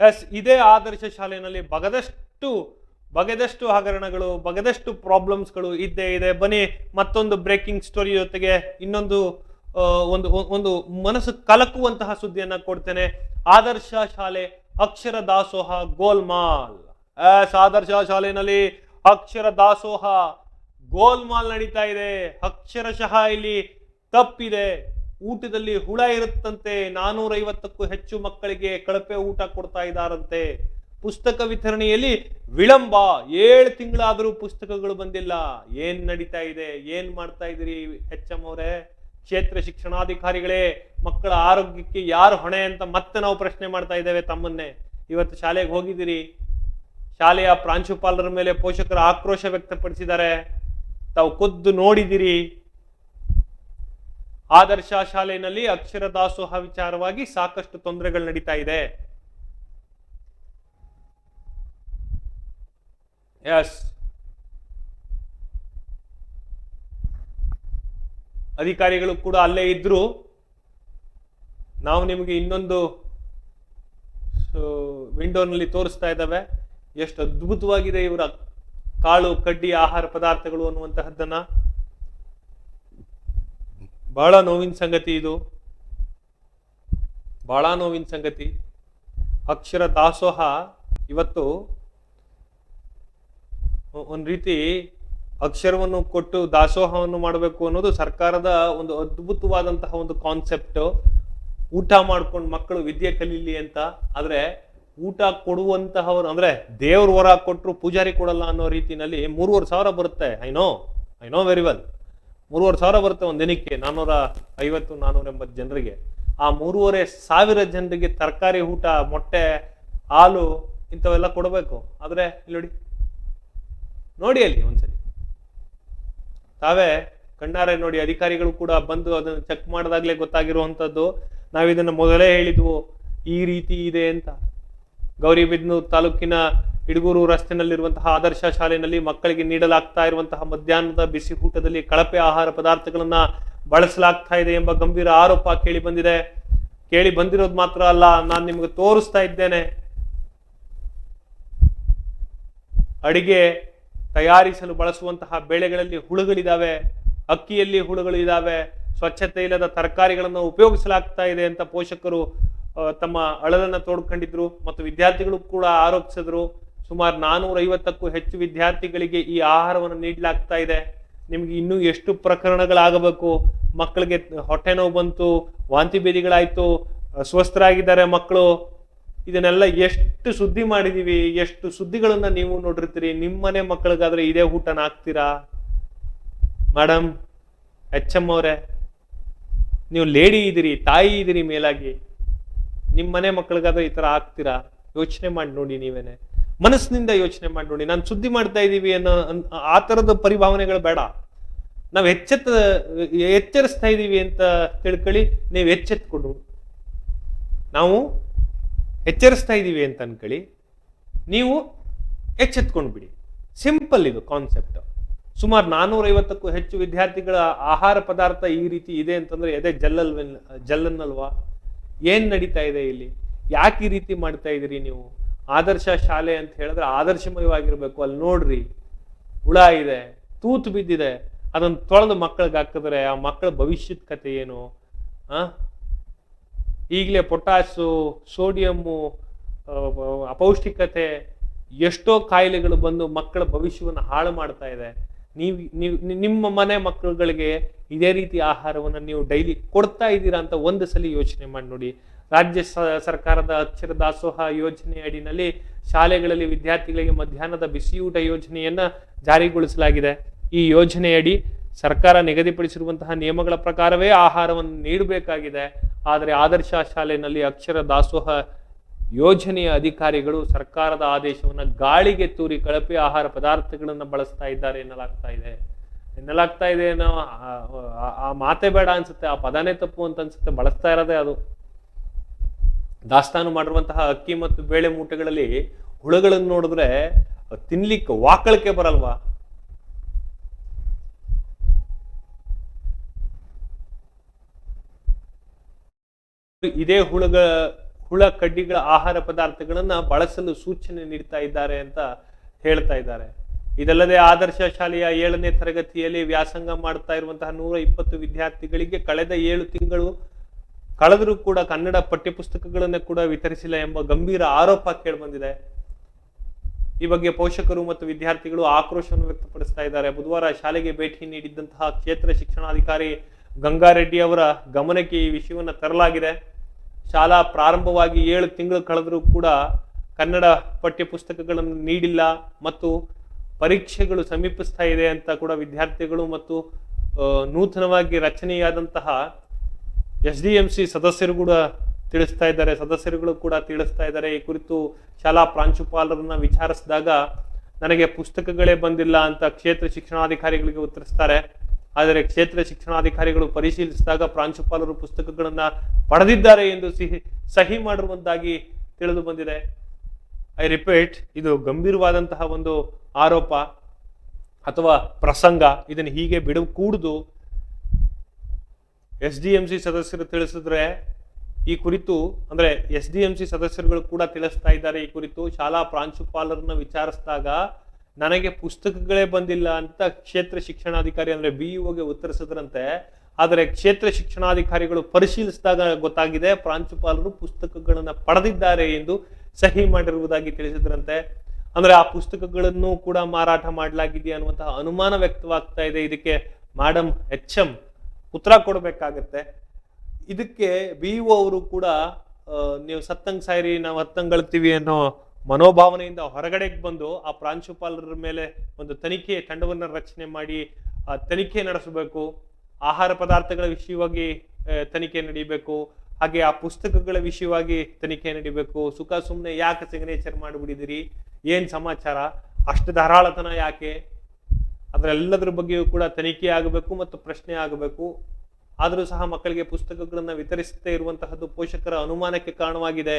S, ಇದೇ ಆದರ್ಶ ಶಾಲೆಯಲ್ಲಿ ಬಗದಷ್ಟು, ಬಗೆದಷ್ಟು ಹಗರಣಗಳು, ಬಗೆದಷ್ಟು ಪ್ರಾಬ್ಲಮ್ಸ್ಗಳು ಇದ್ದೇ ಇದೆ. ಬನ್ನಿ, ಮತ್ತೊಂದು ಬ್ರೇಕಿಂಗ್ ಸ್ಟೋರಿ ಜೊತೆಗೆ ಇನ್ನೊಂದು ಒಂದು ಒಂದು ಮನಸ್ಸು ಕಲಕುವಂತಹ ಸುದ್ದಿಯನ್ನು ಕೊಡ್ತೇನೆ. ಆದರ್ಶ ಶಾಲೆ ಅಕ್ಷರ ದಾಸೋಹ ಗೋಲ್ಮಾಲ್. ಎಸ್, ಆದರ್ಶ ಶಾಲೆಯಲ್ಲಿ ಅಕ್ಷರ ದಾಸೋಹ ಗೋಲ್ಮಾಲ್ ನಡೀತಾ ಇದೆ. ಅಕ್ಷರಶಃ ಇಲ್ಲಿ ತಪ್ಪಿದೆ. ಊಟದಲ್ಲಿ ಹುಳ ಇರುತ್ತಂತೆ, ನಾನೂರೈವತ್ತಕ್ಕೂ ಹೆಚ್ಚು ಮಕ್ಕಳಿಗೆ ಕಳಪೆ ಊಟ ಕೊಡ್ತಾ ಇದ್ದಾರಂತೆ. ಪುಸ್ತಕ ವಿತರಣೆಯಲ್ಲಿ ವಿಳಂಬ, ಏಳು ತಿಂಗಳಾದರೂ ಪುಸ್ತಕಗಳು ಬಂದಿಲ್ಲ. ಏನ್ ನಡೀತಾ ಇದೆ? ಏನ್ ಮಾಡ್ತಾ ಇದ್ದೀರಿ ಎಚ್ ಎಂ ಅವರೇ ಕ್ಷೇತ್ರ ಶಿಕ್ಷಣಾಧಿಕಾರಿಗಳೇ, ಮಕ್ಕಳ ಆರೋಗ್ಯಕ್ಕೆ ಯಾರು ಹೊಣೆ ಅಂತ ಮತ್ತೆ ನಾವು ಪ್ರಶ್ನೆ ಮಾಡ್ತಾ ಇದ್ದೇವೆ ತಮ್ಮನ್ನೇ. ಇವತ್ತು ಶಾಲೆಗೆ ಹೋಗಿದ್ದೀರಿ. ಶಾಲೆಯ ಪ್ರಾಂಶುಪಾಲರ ಮೇಲೆ ಪೋಷಕರ ಆಕ್ರೋಶ ವ್ಯಕ್ತಪಡಿಸಿದ್ದಾರೆ. ತಾವು ಖುದ್ದು ನೋಡಿದಿರಿ ಆದರ್ಶ ಶಾಲೆಯಲ್ಲಿ ಅಕ್ಷರ ದಾಸೋಹ ವಿಚಾರವಾಗಿ ಸಾಕಷ್ಟು ತೊಂದರೆಗಳು ನಡೀತಾ ಇದೆ. ಎಸ್ ಅಧಿಕಾರಿಗಳು ಕೂಡ ಅಲ್ಲೇ ಇದ್ರು. ನಾವು ನಿಮಗೆ ಇನ್ನೊಂದು ವಿಂಡೋನಲ್ಲಿ ತೋರಿಸ್ತಾ ಇದ್ದಾವೆ. ಎಷ್ಟು ಅದ್ಭುತವಾಗಿದೆ ಇವರ ಕಾಳು, ಕಡ್ಡಿ, ಆಹಾರ ಪದಾರ್ಥಗಳು ಅನ್ನುವಂತಹದ್ದನ್ನ. ಬಹಳ ನೋವಿನ ಸಂಗತಿ ಇದು. ಬಹಳ ನೋವಿನ ಸಂಗತಿ. ಅಕ್ಷರ ದಾಸೋಹ ಇವತ್ತು ಒಂದು ರೀತಿ ಅಕ್ಷರವನ್ನು ಕೊಟ್ಟು ದಾಸೋಹವನ್ನು ಮಾಡಬೇಕು ಅನ್ನೋದು ಸರ್ಕಾರದ ಒಂದು ಅದ್ಭುತವಾದಂತಹ ಒಂದು ಕಾನ್ಸೆಪ್ಟ್ ಊಟ ಮಾಡ್ಕೊಂಡು ಮಕ್ಕಳು ವಿದ್ಯೆ ಕಲೀಲಿ ಅಂತ. ಆದರೆ ಊಟ ಕೊಡುವಂತಹವ್ರು, ಅಂದ್ರೆ ದೇವ್ರ ವರ ಕೊಟ್ಟರು ಪೂಜಾರಿ ಕೊಡಲ್ಲ ಅನ್ನೋ ರೀತಿಯಲ್ಲಿ ಮೂರುವರೆ ಸಾವಿರ ಬರುತ್ತೆ. I know I know very well ಮೂರುವರೆ ಸಾವಿರ ಬರುತ್ತೆ ಒಂದು ದಿನಕ್ಕೆ ನಾನ್ನೂರ ಐವತ್ತು ನಾನ್ನೂರ ಎಂಬತ್ತು ಜನರಿಗೆ. ಆ ಮೂರುವರೆ ಸಾವಿರ ಜನರಿಗೆ ತರಕಾರಿ, ಊಟ, ಮೊಟ್ಟೆ, ಹಾಲು ಇಂಥವೆಲ್ಲ ಕೊಡಬೇಕು. ಆದರೆ ನೋಡಿ ನೋಡಿ ಅಲ್ಲಿ ಒಂದ್ಸಲಿ. ತಾವೇ ಕಣ್ಣಾರೆ ನೋಡಿ, ಅಧಿಕಾರಿಗಳು ಕೂಡ ಬಂದು ಅದನ್ನು ಚೆಕ್ ಮಾಡಿದಾಗಲೇ ಗೊತ್ತಾಗಿರುವಂಥದ್ದು, ನಾವಿದನ್ನು ಮೊದಲೇ ಹೇಳಿದ್ವು, ಈ ರೀತಿ ಇದೆ ಅಂತ. ಗೌರಿಬಿದನೂರು ತಾಲೂಕಿನ ಇಡಗೂರು ರಸ್ತೆನಲ್ಲಿರುವಂತಹ ಆದರ್ಶ ಶಾಲೆಯಲ್ಲಿ ಮಕ್ಕಳಿಗೆ ನೀಡಲಾಗ್ತಾ ಇರುವಂತಹ ಮಧ್ಯಾಹ್ನದ ಬಿಸಿ ಊಟದಲ್ಲಿ ಕಳಪೆ ಆಹಾರ ಪದಾರ್ಥಗಳನ್ನ ಬಳಸಲಾಗ್ತಾ ಇದೆ ಎಂಬ ಗಂಭೀರ ಆರೋಪ ಕೇಳಿ ಬಂದಿದೆ. ಕೇಳಿ ಬಂದಿರೋದು ಮಾತ್ರ ಅಲ್ಲ, ನಾನು ನಿಮಗೆ ತೋರಿಸ್ತಾ ಇದ್ದೇನೆ. ಅಡಿಗೆ ತಯಾರಿಸಲು ಬಳಸುವಂತಹ ಬೆಳೆಗಳಲ್ಲಿ ಹುಳುಗಳಿದಾವೆ, ಅಕ್ಕಿಯಲ್ಲಿ ಹುಳುಗಳು ಇದಾವೆ ಸ್ವಚ್ಛತೆ ಇಲ್ಲದ ತರಕಾರಿಗಳನ್ನು ಉಪಯೋಗಿಸಲಾಗ್ತಾ ಇದೆ ಅಂತ ಪೋಷಕರು ತಮ್ಮ ಅಳಲನ್ನ ತೋಡ್ಕೊಂಡಿದ್ರು ಮತ್ತು ವಿದ್ಯಾರ್ಥಿಗಳು ಕೂಡ ಆರೋಪಿಸಿದ್ರು. ಸುಮಾರು ನಾನೂರ ಐವತ್ತಕ್ಕೂ ಹೆಚ್ಚು ವಿದ್ಯಾರ್ಥಿಗಳಿಗೆ ಈ ಆಹಾರವನ್ನು ನೀಡಲಾಗ್ತಾ ಇದೆ. ನಿಮ್ಗೆ ಇನ್ನೂ ಎಷ್ಟು ಪ್ರಕರಣಗಳಾಗಬೇಕು? ಮಕ್ಕಳಿಗೆ ಹೊಟ್ಟೆ ನೋವು ಬಂತು, ವಾಂತಿ ಬೇದಿಗಳಾಯ್ತು ಸ್ವಸ್ಥರಾಗಿದ್ದಾರೆ ಮಕ್ಕಳು. ಇದನ್ನೆಲ್ಲ ಎಷ್ಟು ಸುದ್ದಿ ಮಾಡಿದೀವಿ, ಎಷ್ಟು ಸುದ್ದಿಗಳನ್ನ ನೀವು ನೋಡಿರ್ತೀರಿ? ನಿಮ್ಮನೆ ಮಕ್ಕಳಿಗಾದ್ರೆ ಇದೇ ಊಟನ ಹಾಕ್ತೀರಾ? ಮೇಡಮ್ ಎಚ್ ಎಂ ಅವರೇ, ನೀವು ಲೇಡಿ ಇದ್ದೀರಿ, ತಾಯಿ ಇದ್ದೀರಿ ಮೇಲಾಗಿ. ನಿಮ್ಮನೆ ಮಕ್ಕಳಿಗಾದ್ರೆ ಈ ಥರ ಆಗ್ತೀರಾ ಯೋಚನೆ ಮಾಡಿ ನೋಡಿ ನೀವೇನೆ. ಮನಸ್ಸಿನಿಂದ ಯೋಚನೆ ಮಾಡಿ ನೋಡಿ, ನಾನು ಸುದ್ದಿ ಮಾಡ್ತಾ ಇದ್ದೀವಿ ಅನ್ನೋ ಅನ್- ಆ ತರದ ಪರಿಭಾವನೆಗಳು ಬೇಡ. ನಾವು ಎಚ್ಚೆತ್ತ, ಎಚ್ಚರಿಸ್ತಾ ಇದ್ದೀವಿ ಅಂತ ತಿಳ್ಕೊಳ್ಳಿ, ನೀವು ಎಚ್ಚೆತ್ಕೊಂಡು. ನಾವು ಎಚ್ಚರಿಸ್ತಾ ಇದ್ದೀವಿ ಅಂತ ಅನ್ಕೊಳ್ಳಿ, ನೀವು ಎಚ್ಚೆತ್ಕೊಂಡು ಬಿಡಿ. ಸಿಂಪಲ್ ಇದು ಕಾನ್ಸೆಪ್ಟ್. ಸುಮಾರು ನಾನೂರೈವತ್ತಕ್ಕೂ ಹೆಚ್ಚು ವಿದ್ಯಾರ್ಥಿಗಳ ಆಹಾರ ಪದಾರ್ಥ ಈ ರೀತಿ ಇದೆ ಅಂತಂದ್ರೆ ಎದೆ ಜಲ್ಲಲ್ವ ಜಲ್ಲನ್ನಲ್ವಾ? ಏನ್ ನಡೀತಾ ಇದೆ ಇಲ್ಲಿ? ಯಾಕೆ ಈ ರೀತಿ ಮಾಡ್ತಾ ಇದ್ದೀರಿ ನೀವು? ಆದರ್ಶ ಶಾಲೆ ಅಂತ ಹೇಳಿದ್ರೆ ಆದರ್ಶಮಯವಾಗಿರ್ಬೇಕು. ಅಲ್ಲಿ ನೋಡ್ರಿ, ಹುಳ ಇದೆ, ತೂತು ಬಿದ್ದಿದೆ, ಅದನ್ನು ತೊಳೆದು ಮಕ್ಕಳಿಗೆ ಹಾಕಿದ್ರೆ ಆ ಮಕ್ಕಳ ಭವಿಷ್ಯದ ಕತೆ ಏನು? ಆ? ಈಗಲೇ ಪೊಟ್ಯಾಸು, ಸೋಡಿಯಮ್ಮು ಅಪೌಷ್ಟಿಕತೆ, ಎಷ್ಟೋ ಕಾಯಿಲೆಗಳು ಬಂದು ಮಕ್ಕಳ ಭವಿಷ್ಯವನ್ನು ಹಾಳು ಮಾಡ್ತಾ ಇದೆ. ನೀವು ನೀವು ನಿಮ್ಮ ಮನೆ ಮಕ್ಕಳುಗಳಿಗೆ ಇದೇ ರೀತಿ ಆಹಾರವನ್ನು ನೀವು ಡೈಲಿ ಕೊಡ್ತಾ ಇದ್ದೀರಾ ಅಂತ ಒಂದು ಸಲ ಯೋಚನೆ ಮಾಡಿ ನೋಡಿ. ರಾಜ್ಯ ಸರ್ಕಾರದ ಅಕ್ಷರ ದಾಸೋಹ ಯೋಜನೆ ಅಡಿನಲ್ಲಿ ಶಾಲೆಗಳಲ್ಲಿ ವಿದ್ಯಾರ್ಥಿಗಳಿಗೆ ಮಧ್ಯಾಹ್ನದ ಬಿಸಿಯೂಟ ಯೋಜನೆಯನ್ನು ಜಾರಿಗೊಳಿಸಲಾಗಿದೆ. ಈ ಯೋಜನೆಯಡಿ ಸರ್ಕಾರ ನಿಗದಿಪಡಿಸಿರುವಂತಹ ನಿಯಮಗಳ ಪ್ರಕಾರವೇ ಆಹಾರವನ್ನು ನೀಡಬೇಕಾಗಿದೆ. ಆದರೆ ಆದರ್ಶ ಶಾಲೆಯಲ್ಲಿ ಅಕ್ಷರ ದಾಸೋಹ ಯೋಜನೆಯ ಅಧಿಕಾರಿಗಳು ಸರ್ಕಾರದ ಆದೇಶವನ್ನು ಗಾಳಿಗೆ ತೂರಿ ಕಳಪೆ ಆಹಾರ ಪದಾರ್ಥಗಳನ್ನು ಬಳಸ್ತಾ ಇದ್ದಾರೆ ಎನ್ನಲಾಗ್ತಾ ಇದೆ. ಎನ್ನಲಾಗ್ತಾ ಇದೆ ಅನ್ನೋ ಆ ಮಾತೆ ಬೇಡ ಅನ್ಸುತ್ತೆ. ಆ ಪದನೇ ತಪ್ಪು ಅಂತ ಅನ್ಸುತ್ತೆ. ಬಳಸ್ತಾ ಇರೋದೇ ಅದು. ದಾಸ್ತಾನು ಮಾಡಿರುವಂತಹ ಅಕ್ಕಿ ಮತ್ತು ಬೇಳೆ ಮೂಟೆಗಳಲ್ಲಿ ಹುಳುಗಳನ್ನು ನೋಡಿದ್ರೆ ತಿನ್ಲಿಕ್ಕೆ ವಾಕಳಿಕೆ ಬರಲ್ವಾ? ಇದೇ ಹುಳುಗ ಹುಳ ಕಡ್ಡಿಗಳ ಆಹಾರ ಪದಾರ್ಥಗಳನ್ನ ಬಳಸಲು ಸೂಚನೆ ನೀಡ್ತಾ ಇದ್ದಾರೆ ಅಂತ ಹೇಳ್ತಾ ಇದ್ದಾರೆ. ಇದಲ್ಲದೆ ಆದರ್ಶ ಶಾಲೆಯ ಏಳನೇ ತರಗತಿಯಲ್ಲಿ ವ್ಯಾಸಂಗ ಮಾಡ್ತಾ ಇರುವಂತಹ ನೂರ ಇಪ್ಪತ್ತು ವಿದ್ಯಾರ್ಥಿಗಳಿಗೆ ಕಳೆದ ಏಳು ತಿಂಗಳು ಕಳೆದರೂ ಕೂಡ ಕನ್ನಡ ಪಠ್ಯಪುಸ್ತಕಗಳನ್ನು ಕೂಡ ವಿತರಿಸಿಲ್ಲ ಎಂಬ ಗಂಭೀರ ಆರೋಪ ಕೇಳಿಬಂದಿದೆ. ಈ ಬಗ್ಗೆ ಪೋಷಕರು ಮತ್ತು ವಿದ್ಯಾರ್ಥಿಗಳು ಆಕ್ರೋಶವನ್ನು ವ್ಯಕ್ತಪಡಿಸ್ತಾ ಇದ್ದಾರೆ. ಬುಧವಾರ ಶಾಲೆಗೆ ಭೇಟಿ ನೀಡಿದ್ದಂತಹ ಕ್ಷೇತ್ರ ಶಿಕ್ಷಣಾಧಿಕಾರಿ ಗಂಗಾರೆಡ್ಡಿ ಅವರ ಗಮನಕ್ಕೆ ಈ ವಿಷಯವನ್ನ ತರಲಾಗಿದೆ. ಶಾಲಾ ಪ್ರಾರಂಭವಾಗಿ ಏಳು ತಿಂಗಳು ಕಳೆದರೂ ಕೂಡ ಕನ್ನಡ ಪಠ್ಯಪುಸ್ತಕಗಳನ್ನು ನೀಡಿಲ್ಲ ಮತ್ತು ಪರೀಕ್ಷೆಗಳು ಸಮೀಪಿಸ್ತಾ ಇದೆ ಅಂತ ಕೂಡ ವಿದ್ಯಾರ್ಥಿಗಳು ಮತ್ತು ನೂತನವಾಗಿ ರಚನೆಯಾದಂತಹ ಎಸ್ ಡಿ ಎಂ ಸಿ ಸದಸ್ಯರು ಕೂಡ ತಿಳಿಸ್ತಾ ಇದ್ದಾರೆ. ಸದಸ್ಯರುಗಳು ಕೂಡ ತಿಳಿಸ್ತಾ ಇದ್ದಾರೆ. ಈ ಕುರಿತು ಶಾಲಾ ಪ್ರಾಂಶುಪಾಲರನ್ನ ವಿಚಾರಿಸಿದಾಗ, ನನಗೆ ಪುಸ್ತಕಗಳೇ ಬಂದಿಲ್ಲ ಅಂತ ಕ್ಷೇತ್ರ ಶಿಕ್ಷಣಾಧಿಕಾರಿಗಳಿಗೆ ಉತ್ತರಿಸ್ತಾರೆ. ಆದರೆ ಕ್ಷೇತ್ರ ಶಿಕ್ಷಣಾಧಿಕಾರಿಗಳು ಪರಿಶೀಲಿಸಿದಾಗ ಪ್ರಾಂಶುಪಾಲರು ಪುಸ್ತಕಗಳನ್ನ ಪಡೆದಿದ್ದಾರೆ ಎಂದು ಸಿಹಿ, ಸಹಿ ಮಾಡಿರುವಂತಾಗಿ ತಿಳಿದು ಬಂದಿದೆ. ಐ ರಿಪೀಟ್, ಇದು ಗಂಭೀರವಾದಂತಹ ಒಂದು ಆರೋಪ ಅಥವಾ ಪ್ರಸಂಗ. ಇದನ್ನು ಹೀಗೆ ಬಿಡಕೂಡುದು ಎಸ್ ಡಿ ಎಂ ಸಿ ಸದಸ್ಯರು ತಿಳಿಸಿದ್ರೆ ಈ ಕುರಿತು, ಅಂದ್ರೆ ಎಸ್ ಡಿ ಎಂ ಸಿ ಸದಸ್ಯರುಗಳು ಕೂಡ ತಿಳಿಸ್ತಾ ಇದ್ದಾರೆ ಈ ಕುರಿತು. ಶಾಲಾ ಪ್ರಾಂಶುಪಾಲರನ್ನ ವಿಚಾರಿಸಿದಾಗ, ನನಗೆ ಪುಸ್ತಕಗಳೇ ಬಂದಿಲ್ಲ ಅಂತ ಕ್ಷೇತ್ರ ಶಿಕ್ಷಣಾಧಿಕಾರಿ, ಅಂದ್ರೆ ಬಿಇಒಗೆ ಉತ್ತರಿಸಿದ್ರಂತೆ. ಆದರೆ ಕ್ಷೇತ್ರ ಶಿಕ್ಷಣಾಧಿಕಾರಿಗಳು ಪರಿಶೀಲಿಸಿದಾಗ ಗೊತ್ತಾಗಿದೆ, ಪ್ರಾಂಶುಪಾಲರು ಪುಸ್ತಕಗಳನ್ನು ಪಡೆದಿದ್ದಾರೆ ಎಂದು ಸಹಿ ಮಾಡಿರುವುದಾಗಿ ತಿಳಿಸಿದ್ರಂತೆ. ಅಂದ್ರೆ ಆ ಪುಸ್ತಕಗಳನ್ನು ಕೂಡ ಮಾರಾಟ ಮಾಡಲಾಗಿದೆ ಅನ್ನುವಂತಹ ಅನುಮಾನ ವ್ಯಕ್ತವಾಗ್ತಾ ಇದೆ. ಇದಕ್ಕೆ ಮಾಡಮ್ ಎಚ್ ಎಂ ಉತ್ತರ ಕೊಡಬೇಕಾಗತ್ತೆ. ಇದಕ್ಕೆ ಬಿ ಅವರು ಕೂಡ ನೀವು ಸತ್ತಂಗ್ ಸಾಯಿರಿ, ನಾವು ಹತ್ತಂಗಳ್ತೀವಿ ಅನ್ನೋ ಮನೋಭಾವನೆಯಿಂದ ಹೊರಗಡೆಗೆ ಬಂದು ಆ ಪ್ರಾಂಶುಪಾಲರ ಮೇಲೆ ಒಂದು ತನಿಖೆ, ತಂಡವನ್ನು ರಚನೆ ಮಾಡಿ, ಆ ತನಿಖೆ ನಡೆಸಬೇಕು. ಆಹಾರ ಪದಾರ್ಥಗಳ ವಿಷಯವಾಗಿ ತನಿಖೆ ನಡೀಬೇಕು. ಹಾಗೆ ಆ ಪುಸ್ತಕಗಳ ವಿಷಯವಾಗಿ ತನಿಖೆ ನಡೀಬೇಕು. ಸುಖ ಸುಮ್ಮನೆ ಯಾಕೆ ಸಿಗ್ನೇಚರ್ ಮಾಡಿಬಿಡಿದಿರಿ? ಏನು ಸಮಾಚಾರ? ಅಷ್ಟು ಧಾರಾಳತನ ಯಾಕೆ? ಅದರೆಲ್ಲದರ ಬಗ್ಗೆಯೂ ಕೂಡ ತನಿಖೆ ಆಗಬೇಕು ಮತ್ತು ಪ್ರಶ್ನೆ ಆಗಬೇಕು. ಆದರೂ ಸಹ ಮಕ್ಕಳಿಗೆ ಪುಸ್ತಕಗಳನ್ನು ವಿತರಿಸದೇ ಇರುವಂತಹದ್ದು ಪೋಷಕರ ಅನುಮಾನಕ್ಕೆ ಕಾರಣವಾಗಿದೆ.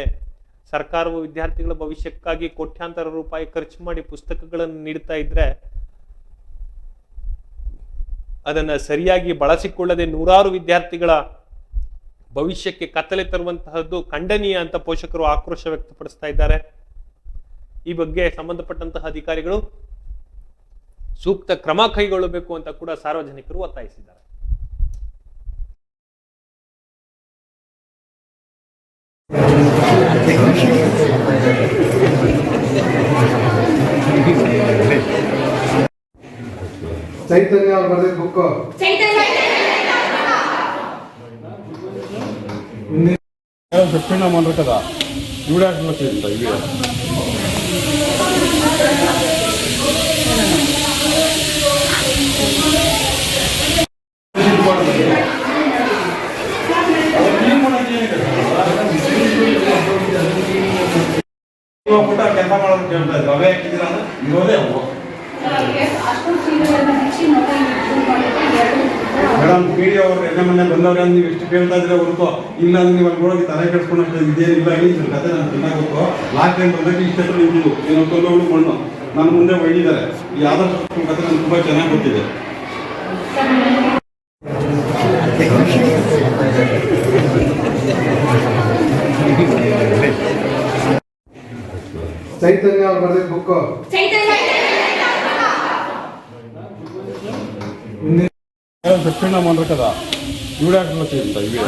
ಸರ್ಕಾರವು ವಿದ್ಯಾರ್ಥಿಗಳ ಭವಿಷ್ಯಕ್ಕಾಗಿ ಕೋಟ್ಯಾಂತರ ರೂಪಾಯಿ ಖರ್ಚು ಮಾಡಿ ಪುಸ್ತಕಗಳನ್ನು ನೀಡ್ತಾ ಇದ್ರೆ ಅದನ್ನು ಸರಿಯಾಗಿ ಬಳಸಿಕೊಳ್ಳದೆ ನೂರಾರು ವಿದ್ಯಾರ್ಥಿಗಳ ಭವಿಷ್ಯಕ್ಕೆ ಕತ್ತಲೆ ತರುವಂತಹದ್ದು ಖಂಡನೀಯ ಅಂತ ಪೋಷಕರು ಆಕ್ರೋಶ ವ್ಯಕ್ತಪಡಿಸ್ತಾ ಇದ್ದಾರೆ. ಈ ಬಗ್ಗೆ ಸಂಬಂಧಪಟ್ಟಂತಹ ಅಧಿಕಾರಿಗಳು ಸೂಕ್ತ ಕ್ರಮ ಕೈಗೊಳ್ಳಬೇಕು ಅಂತ ಕೂಡ ಸಾರ್ವಜನಿಕರು ಒತ್ತಾಯಿಸಿದ್ದಾರೆ. ಚೈತನ್ಯ ಅವ್ರು ಬುಕ್. ದಕ್ಷಿಣ ಮಾನ್ಬೇಕದ ಅಂತ ಇವೆಯ ಇಲ್ಲ ಅಂದ್ರೆ ನೀವು ಅಲ್ಲಿ ತಲೆ ಕೆಡ್ಸ್ಕೊಂಡು ಇದೇನಿಲ್ಲ ಇಲ್ಲ ಕತೆ ನಾನು ತಿನ್ನಾಗೋದು ಲಾಕ್ ಟೈಮ್ ಬಂದಾಗ ಇಷ್ಟೆಲ್ಲ ನಿಮ್ಮದು ಏನು ಕಲ್ಲೋಳು ಮಣ್ಣು. ನನ್ನ ಮುಂದೆ ಒಯ್ದಿದ್ದಾರೆ. ಯಾವ್ದಾದ್ರು ಕತೆ ನನ್ಗೆ ತುಂಬ ಚೆನ್ನಾಗಿ ಗೊತ್ತಿದೆ. ಚೈತನ್ಯ ಅವ್ರು ಬರೆದ ಬುಕ್ಕು ದಕ್ಷಿಣ ಮಂದಿರಕ್ಕದ ಇವಡಾಕ್ಟಿ ಅಂತ ಇವಡ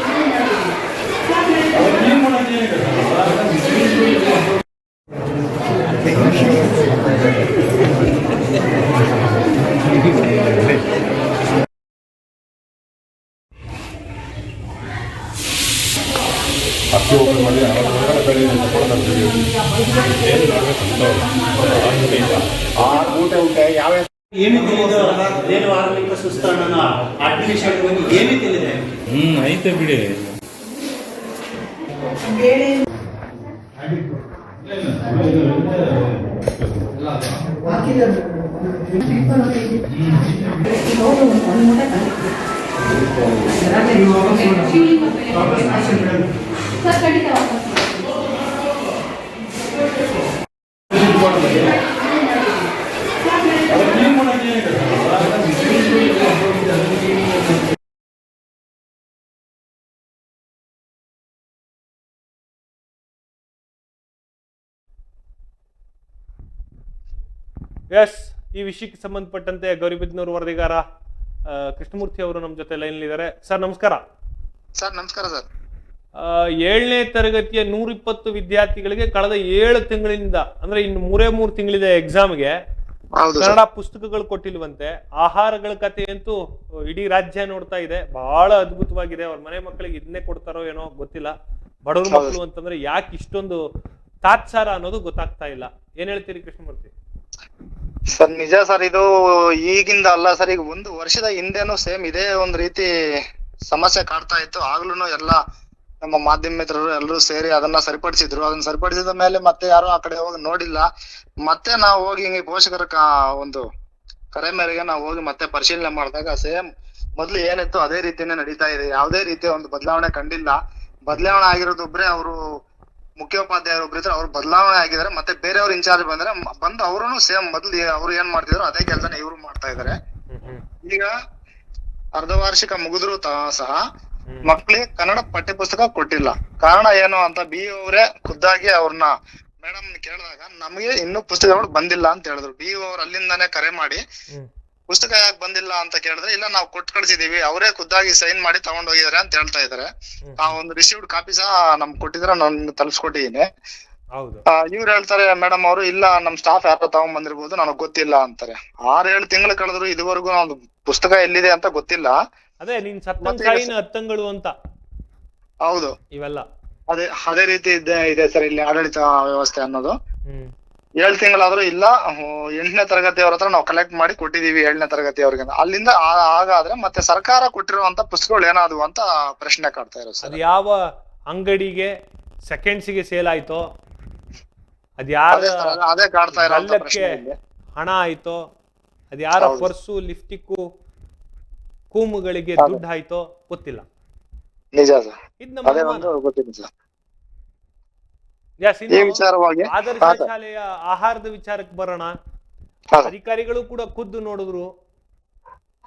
ఇవి ಅಕ್ಕಿ ಓಪನ್ ಮಾಡಿ ಅವರ ಒಳಗಡೆ ಬೆಳೆ ಅಂತ ಆರು ಊಟ ಊಟ ಯಾವ ಏನು ತಿಳಿದು ಏನು ಆರಂಭಿಕ ಸುಸ್ತಾನ ಅಡ್ಮಿನಿಸ್ಟ್ರೇಟಿವ್ ಬಗ್ಗೆ ಏನು ತಿಳಿದೆ ಹ್ಮ್ ಐತೆ ಬಿಡಿ. ಸರ್ ಖಂಡಿತ ಎಸ್ ಈ ವಿಷಯಕ್ಕೆ ಸಂಬಂಧಪಟ್ಟಂತೆ ಗೌರಿಬಿದ್ನೂರು ವರದಿಗಾರ ಕೃಷ್ಣಮೂರ್ತಿ ಅವರು ನಮ್ಮ ಜೊತೆ ಲೈನ್ ಇದ್ದಾರೆ. ಸರ್ ನಮಸ್ಕಾರ. ಸರ್ ನಮಸ್ಕಾರ ಸರ್ ಏಳನೇ ತರಗತಿಯ ನೂರಿಪ್ಪತ್ತು ವಿದ್ಯಾರ್ಥಿಗಳಿಗೆ ಕಳೆದ ಏಳು ತಿಂಗಳಿಂದ ಅಂದ್ರೆ ಇನ್ನು ಮೂರೇ ಮೂರು ತಿಂಗಳಿದೆ ಎಕ್ಸಾಮ್ಗೆ ಕನ್ನಡ ಪುಸ್ತಕಗಳು ಕೊಟ್ಟಿಲ್ವಂತೆ ಆಹಾರಗಳ ಕಥೆಯಂತೂ ಇಡೀ ರಾಜ್ಯ ನೋಡ್ತಾ ಇದೆ. ಬಹಳ ಅದ್ಭುತವಾಗಿದೆ. ಅವ್ರ ಮನೆ ಮಕ್ಕಳಿಗೆ ಇದನ್ನೇ ಕೊಡ್ತಾರೋ ಏನೋ ಗೊತ್ತಿಲ್ಲ. ಬಡವ್ರ ಮಕ್ಕಳು ಅಂತಂದ್ರೆ ಯಾಕೆ ಇಷ್ಟೊಂದು ತಾತ್ಸಾರ ಅನ್ನೋದು ಗೊತ್ತಾಗ್ತಾ ಇಲ್ಲ. ಏನ್ ಹೇಳ್ತೀರಿ ಕೃಷ್ಣಮೂರ್ತಿ? ಸರ್, ನಿಜ ಸರ್, ಇದು ಈಗಿಂದ ಅಲ್ಲ ಸರ್, ಈಗ ಒಂದು ವರ್ಷದ ಹಿಂದೆನೂ ಸೇಮ್ ಇದೇ ಒಂದ್ ರೀತಿ ಸಮಸ್ಯೆ ಕಾಡ್ತಾ ಇತ್ತು. ಆಗ್ಲೂನು ಎಲ್ಲ ನಮ್ಮ ಮಾಧ್ಯಮ ಮಿತ್ರರು ಎಲ್ಲರೂ ಸೇರಿ ಅದನ್ನ ಸರಿಪಡಿಸಿದ್ರು. ಅದನ್ನ ಸರಿಪಡಿಸಿದ ಮೇಲೆ ಮತ್ತೆ ಯಾರು ಆ ಕಡೆ ಹೋಗಿ ನೋಡಿಲ್ಲ. ಮತ್ತೆ ನಾವು ಹೋಗಿ ಹಿಂಗೆ ಪೋಷಕರ ಒಂದು ಕರೆ ಮೇರೆಗೆ ನಾವು ಹೋಗಿ ಮತ್ತೆ ಪರಿಶೀಲನೆ ಮಾಡಿದಾಗ ಸೇಮ್ ಮೊದ್ಲು ಏನಿತ್ತು ಅದೇ ರೀತಿನೇ ನಡೀತಾ ಇದೆ. ಯಾವುದೇ ರೀತಿಯ ಒಂದು ಬದಲಾವಣೆ ಕಂಡಿಲ್ಲ. ಬದಲಾವಣೆ ಆಗಿರೋದು ಒಬ್ರೆ ಅವರು ಮುಖ್ಯೋಪಾಧ್ಯಾಯರು ಒಬ್ರು ಇದ್ರೆ ಅವ್ರು ಬದಲಾವಣೆ ಆಗಿದ್ದಾರೆ ಮತ್ತೆ ಬೇರೆಯವ್ರು ಇನ್ಚಾರ್ಜ್ ಬಂದ್ರೆ ಬಂದ್ ಅವರು ಸೇಮ್ ಮೊದ್ಲು ಅವ್ರು ಏನ್ ಮಾಡ್ತಿದ್ರು ಅದೇ ಕೆಲಸನ ಇವ್ರು ಮಾಡ್ತಾ ಇದಾರೆ. ಈಗ ಅರ್ಧ ವಾರ್ಷಿಕ ಮುಗಿದ್ರು ತ- ಸಹ ಮಕ್ಳಿಗೆ ಕನ್ನಡ ಪಠ್ಯ ಪುಸ್ತಕ ಕೊಟ್ಟಿಲ್ಲ. ಕಾರಣ ಏನು ಅಂತ ಬಿ ಅವರೇ ಖುದ್ದಾಗಿ ಅವ್ರನ್ನ ಮೇಡಮ್ ಕೇಳಿದಾಗ ನಮಗೆ ಇನ್ನೂ ಪುಸ್ತಕಗಳು ಬಂದಿಲ್ಲ ಅಂತ ಹೇಳಿದ್ರು. ಬಿ ಅವ್ರು ಅಲ್ಲಿಂದಾನೇ ಕರೆ ಮಾಡಿ. ಪುಸ್ತಕ ಯಾಕೆ ಬಂದಿಲ್ಲ ಅಂತ ಕೇಳಿದ್ರೆ ಇಲ್ಲ ನಾವು ಕೊಟ್ಟು ಕಳ್ಸಿದೀವಿ ಅವರೇ ಖುದ್ದಾಗಿ ಸೈನ್ ಮಾಡಿ ತಗೊಂಡ್ ಹೋಗಿದಾರೆ ಅಂತ ಹೇಳ್ತಾ ಇದಾರೆ ಆ ಒಂದು ರಿಸೀವ್ಡ್ ಕಾಪಿ ಸಹ ನಮ್ಗೆ ಕೊಟ್ಟಿದ್ರೆ ನಾನು ತಲ್ಸ್ಕೊಟ್ಟಿದ್ದೀನಿ. ಇವ್ರು ಹೇಳ್ತಾರೆ ಮೇಡಮ್ ಅವರು ಇಲ್ಲ ನಮ್ ಸ್ಟಾಫ್ ಯಾರೋ ತಗೊಂಡ್ ಬಂದಿರ್ಬೋದು ನನಗ್ ಗೊತ್ತಿಲ್ಲ ಅಂತಾರೆ. ಆರ್ ಏಳು ತಿಂಗಳು ಕಳೆದ್ರು ಇದುವರೆಗೂ ನಾವು ಪುಸ್ತಕ ಎಲ್ಲಿದೆ ಅಂತ ಗೊತ್ತಿಲ್ಲ. ಅದೇ ನೀನ್ ಅಂತ. ಹೌದು. ಇವೆಲ್ಲ. ಅದೇ ಅದೇ ರೀತಿ ಇದೆ ಇದೆ ಸರ್ ಇಲ್ಲಿ ಆಡಳಿತ ವ್ಯವಸ್ಥೆ ಅನ್ನೋದು. ಏಳು ತಿಂಗಳಾದ್ರೂ ಇಲ್ಲ ಎಂಟನೇ ತರಗತಿಯವ್ರ ಹತ್ರ ನಾವು ಕಲೆಕ್ಟ್ ಮಾಡಿ ಕೊಟ್ಟಿದೀವಿ ಏಳನೇ ತರಗತಿಯವ್ರಿಗೆ ಅಲ್ಲಿಂದ ಹಾಗಾದ್ರೆ ಮತ್ತೆ ಸರ್ಕಾರ ಕೊಟ್ಟಿರುವಂತ ಪುಸ್ತಕಗಳು ಏನಾದವು ಅಂತ ಪ್ರಶ್ನೆ ಕಾಡ್ತಾ ಇರೋ ಸರ್. ಅದು ಯಾವ ಅಂಗಡಿಗೆ ಸೆಕೆಂಡ್ಸಿಗೆ ಸೇಲ್ ಆಯ್ತೋ ಅದೇ ಕಾಡ್ತಾ ಇರೋ. ಹಣ ಆಯ್ತೋ ಅದ್ಯಾರ. ಪರ್ಸು ಲಿಫ್ಟಿಕ್ಕು ಕೂಮುಗಳಿಗೆ ದುಡ್ಡು ಆಯ್ತೋ ಗೊತ್ತಿಲ್ಲ. ನಿಜ ಸರ್. ಇದು ನಮ್ಮ ಅದೇ ಅನುಮಾನ. ಒಂದು ಗೊತ್ತಿದೆ ಸರ್ Yes, ಈ ವಿಚಾರವಾಗಿ ಆದರ್ಶ ಶಾಲೆಯ ಆಹಾರದ ವಿಚಾರಕ್ಕೆ ಬರೋಣ. ಅಧಿಕಾರಿಗಳು ಕೂಡ ಖುದ್ದು ನೋಡಿದ್ರು.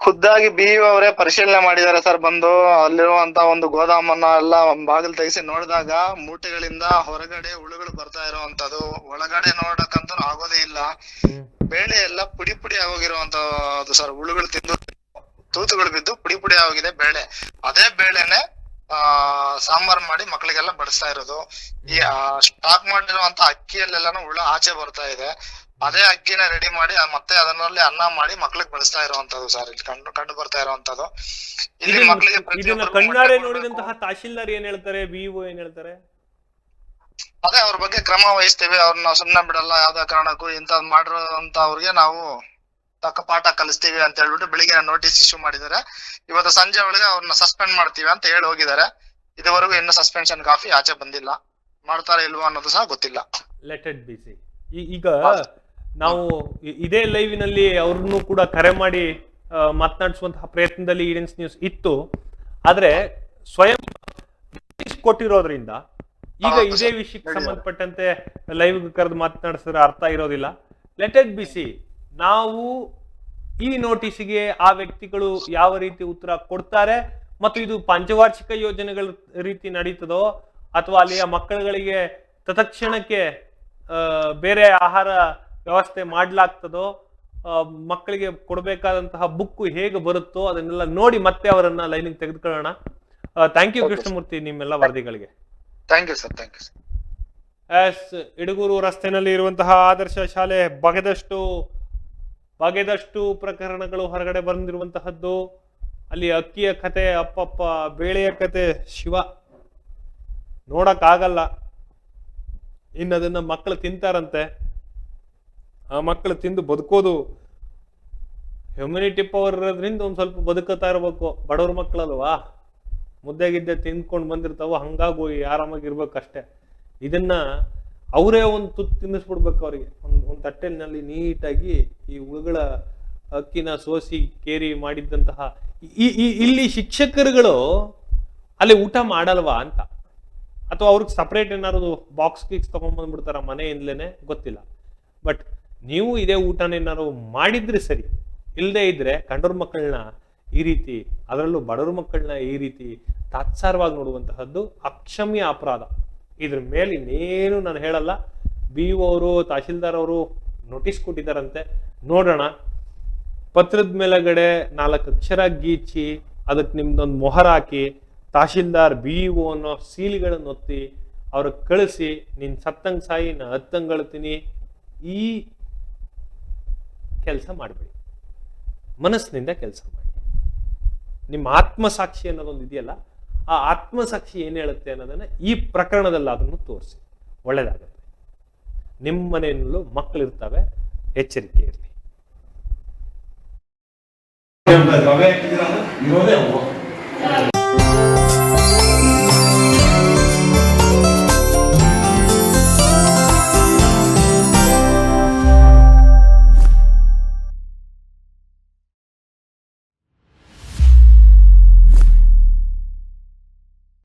ಖುದ್ದಾಗಿ ಬಿ ಅವರೇ ಪರಿಶೀಲನೆ ಮಾಡಿದ್ದಾರೆ ಸರ್. ಬಂದು ಅಲ್ಲಿರುವಂತ ಒಂದು ಗೋದಾಮನ್ನ ಎಲ್ಲ ಬಾಗಿಲು ತೆಗೆಸಿ ನೋಡಿದಾಗ ಮೂಟೆಗಳಿಂದ ಹೊರಗಡೆ ಹುಳುಗಳು ಬರ್ತಾ ಇರುವಂತದ್ದು. ಒಳಗಡೆ ನೋಡಕ್ಕಂತೂ ಆಗೋದೇ ಇಲ್ಲ. ಬೇಳೆ ಎಲ್ಲ ಪುಡಿ ಪುಡಿ ಆಗೋಗಿರುವಂತದ್ದು ಸರ್. ಹುಳುಗಳು ತಿಂದು ತೂತುಗಳು ಬಿದ್ದು ಪುಡಿ ಪುಡಿ ಆಗೋಗಿದೆ ಬೇಳೆ. ಅದೇ ಬೇಳೆನೆ ಆ ಸಾಂಬಾರ್ ಮಾಡಿ ಮಕ್ಕಳಿಗೆಲ್ಲ ಬಡಿಸ್ತಾ ಇರೋದು. ಈ ಸ್ಟಾಕ್ ಮಾಡಿರುವಂತ ಅಕ್ಕಿಯಲ್ಲೆಲ್ಲಾನು ಹುಳ ಆಚೆ ಬರ್ತಾ ಇದೆ. ಅದೇ ಅಕ್ಕಿನ ರೆಡಿ ಮಾಡಿ ಆ ಮತ್ತೆ ಅದನ್ನಲ್ಲಿ ಅನ್ನ ಮಾಡಿ ಮಕ್ಳಿಗೆ ಬಡಿಸ್ತಾ ಇರುವಂತದ್ದು ಸರ್ ಇಲ್ಲಿ ಕಂಡು ಕಂಡು ಬರ್ತಾ ಇರುವಂತದ್ದು. ಇಲ್ಲಿ ಮಕ್ಕಳಿಗೆ ಇದನ್ನ ಕಣ್ಣಾರೆ ಮೊಟ್ಟೆ ನೋಡಿದಂತಹ ತಹಶೀಲ್ದಾರ್ ಏನ್ ಹೇಳ್ತಾರೆ? ಬಿಇಒ ಏನ್ ಹೇಳ್ತಾರೆ? ಅದೇ ಅವ್ರ ಬಗ್ಗೆ ಕ್ರಮ ವಹಿಸ್ತೇವೆ. ಅವ್ರನ್ನ ಸುಮ್ನೆ ಬಿಡಲ್ಲ. ಯಾವ್ದೇ ಕಾರಣಕ್ಕೂ ಇಂಥದ್ ಮಾಡಿರೋಂತ ಅವ್ರಿಗೆ ನಾವು ಪಾಠ ಕಲಿಸ್ತೀವಿ ಅಂತ ಹೇಳ್ಬಿಟ್ಟು ಬೆಳಿಗ್ಗೆ ನೋಟಿಸ್ ಇಶ್ಯೂ ಮಾಡಿದ್ದಾರೆ. ಇವತ್ತು ಸಂಜೆ ಒಳಗೆ ಅವ್ರನ್ನ ಸಸ್ಪೆಂಡ್ ಮಾಡ್ತೀವಿ ಅಂತ ಹೇಳಿ ಹೋಗಿದ್ದಾರೆ. ಇದುವರೆಗೂ ಇನ್ನು ಸಸ್ಪೆನ್ಷನ್ ಕಾಫಿ ಆಚೆ ಬಂದಿಲ್ಲ. ಮಾಡ್ತಾರ ಇಲ್ವಾ ಅನ್ನೋದು ಸಹ ಗೊತ್ತಿಲ್ಲ. ಲೆಟೆಡ್ ಬಿ ಸಿ ಈಗ ನಾವು ಇದೇ ಲೈವಿನಲ್ಲಿ ಅವ್ರನ್ನು ಕೂಡ ಕರೆ ಮಾಡಿ ಮಾತನಾಡಿಸುವಂತಹ ಪ್ರಯತ್ನದಲ್ಲಿ ಈಡೆನ್ಸ್ ನ್ಯೂಸ್ ಇತ್ತು. ಆದ್ರೆ ಸ್ವಯಂ ಕೊಟ್ಟಿರೋದ್ರಿಂದ ಈಗ ಇದೇ ವಿಷಯಕ್ಕೆ ಸಂಬಂಧಪಟ್ಟಂತೆ ಲೈವ್ ಕರೆದು ಮಾತನಾಡಿಸಿದ್ರೆ ಅರ್ಥ ಇರೋದಿಲ್ಲ. ಲೆಟೆಡ್ ಬಿ ಸಿ ನಾವು ಈ ನೋಟಿಸ್ಗೆ ಆ ವ್ಯಕ್ತಿಗಳು ಯಾವ ರೀತಿ ಉತ್ತರ ಕೊಡ್ತಾರೆ ಮತ್ತು ಇದು ಪಂಚವಾರ್ಷಿಕ ಯೋಜನೆಗಳ ರೀತಿ ನಡೀತದೋ ಅಥವಾ ಅಲ್ಲಿಯ ಮಕ್ಕಳುಗಳಿಗೆ ತತ್ಕ್ಷಣಕ್ಕೆ ಬೇರೆ ಆಹಾರ ವ್ಯವಸ್ಥೆ ಮಾಡಲಾಗ್ತದೋ ಮಕ್ಕಳಿಗೆ ಕೊಡಬೇಕಾದಂತಹ ಬುಕ್ ಹೇಗೆ ಬರುತ್ತೋ ಅದನ್ನೆಲ್ಲ ನೋಡಿ ಮತ್ತೆ ಅವರನ್ನ ಲೈನಿಗೆ ತೆಗೆದುಕೊಳ್ಳೋಣ. ಥ್ಯಾಂಕ್ ಯು ಕೃಷ್ಣಮೂರ್ತಿ ನಿಮ್ಮೆಲ್ಲ ವರದಿಗಳಿಗೆ. Thank you sir thank you sir yes Idagur ರಸ್ತೆಯಲ್ಲಿ ಇರುವಂತಹ ಆದರ್ಶ ಶಾಲೆ ಬಗೆದಷ್ಟು ಬಗೆದಷ್ಟು ಪ್ರಕರಣಗಳು ಹೊರಗಡೆ ಬಂದಿರುವಂತಹದ್ದು. ಅಲ್ಲಿ ಅಕ್ಕಿಯ ಕತೆ, ಅಪ್ಪಪ್ಪ ಬೇಳೆಯ ಕತೆ, ಶಿವ ನೋಡಕ್ಕಾಗಲ್ಲ. ಇನ್ನು ಅದನ್ನ ಮಕ್ಕಳು ತಿಂತಾರಂತೆ. ಆ ಮಕ್ಕಳು ತಿಂದು ಬದುಕೋದು ಹ್ಯುಮಿನಿಟಿ ಪವರ್ ಇರೋದ್ರಿಂದ ಒಂದು ಸ್ವಲ್ಪ ಬದುಕುತ್ತಾ ಇರಬೇಕು. ಬಡವ್ರ ಮಕ್ಕಳಲ್ವಾ? ಮುದ್ದೆ ಗಿದ್ದೆ ತಿಂದ್ಕೊಂಡು ಬಂದಿರ್ತಾವ, ಹಂಗಾಗಿ ಆರಾಮಾಗಿರ್ಬೇಕಷ್ಟೇ ಇದನ್ನ ಅವರೇ ಒಂದು ತುತ್ತು ತಿನ್ನಿಸ್ಬಿಡ್ಬೇಕು ಅವರಿಗೆ. ಒಂದು ಒಂದು ತಟ್ಟೆನಲ್ಲಿ ನೀಟಾಗಿ ಈ ಹುಳುಗಳ ಅಕ್ಕಿನ ಸೋಸಿ ಕೇರಿ ಮಾಡಿದ್ದಂತಹ ಈ ಇಲ್ಲಿ ಶಿಕ್ಷಕರುಗಳು ಅಲ್ಲಿ ಊಟ ಮಾಡಲ್ವಾ ಅಂತ? ಅಥವಾ ಅವ್ರಿಗೆ ಸಪ್ರೇಟ್ ಏನಾದ್ರು ಬಾಕ್ಸ್ ಕಿಕ್ಸ್ ತಗೊಂಡ್ಬಂದ್ಬಿಡ್ತಾರ ಮನೆಯಿಂದಲೇ ಗೊತ್ತಿಲ್ಲ. ಬಟ್ ನೀವು ಇದೇ ಊಟನ ಏನಾದ್ರು ಮಾಡಿದ್ರೆ ಸರಿ. ಇಲ್ಲದೆ ಇದ್ರೆ ಕಂಡೋರ್ ಮಕ್ಕಳನ್ನ ಈ ರೀತಿ, ಅದರಲ್ಲೂ ಬಡವ್ರ ಮಕ್ಕಳನ್ನ ಈ ರೀತಿ ತಾತ್ಸಾರವಾಗಿ ನೋಡುವಂತಹದ್ದು ಅಕ್ಷಮ್ಯ ಅಪರಾಧ. ಇದ್ರ ಮೇಲೆ ಇನ್ನೇನು ನಾನು ಹೇಳಲ್ಲ. ಬಿ ಅವರು, ತಹಶೀಲ್ದಾರ್ ಅವರು ನೋಟಿಸ್ ಕೊಟ್ಟಿದ್ದಾರಂತೆ. ನೋಡೋಣ. ಪತ್ರದ ಮೇಲಗಡೆ ನಾಲ್ಕು ಅಕ್ಷರ ಗೀಚಿ, ಅದಕ್ಕೆ ನಿಮ್ದೊಂದು ಮೊಹರ ಹಾಕಿ, ತಹಶೀಲ್ದಾರ್, ಬಿ ಓ ಅನ್ನೋ ಸೀಲ್ಗಳನ್ನು ಒತ್ತಿ, ಅವ್ರ ಕಳಿಸಿ ನಿನ್ನ ಸತ್ತಂಗ್ ಸಾಯಿ, ನಾ ಹತ್ತಂಗ್ ಅಳ್ತೀನಿ, ಈ ಕೆಲಸ ಮಾಡಬೇಡಿ. ಮನಸ್ಸಿನಿಂದ ಕೆಲಸ ಮಾಡಿ. ನಿಮ್ಮ ಆತ್ಮಸಾಕ್ಷಿ ಅನ್ನೋದೊಂದು ಇದೆಯಲ್ಲ ಆ ಆತ್ಮಸಾಕ್ಷಿ ಏನ್ ಹೇಳುತ್ತೆ ಅನ್ನೋದನ್ನ ಈ ಪ್ರಕರಣದಲ್ಲಿ ಅದನ್ನು ತೋರಿಸಿ. ಒಳ್ಳೇದಾಗುತ್ತೆ. ನಿಮ್ಮ ಮನೆಯಲ್ಲೂ ಮಕ್ಕಳಿರ್ತವೆ ಎಚ್ಚರಿಕೆ ಇರಲಿ.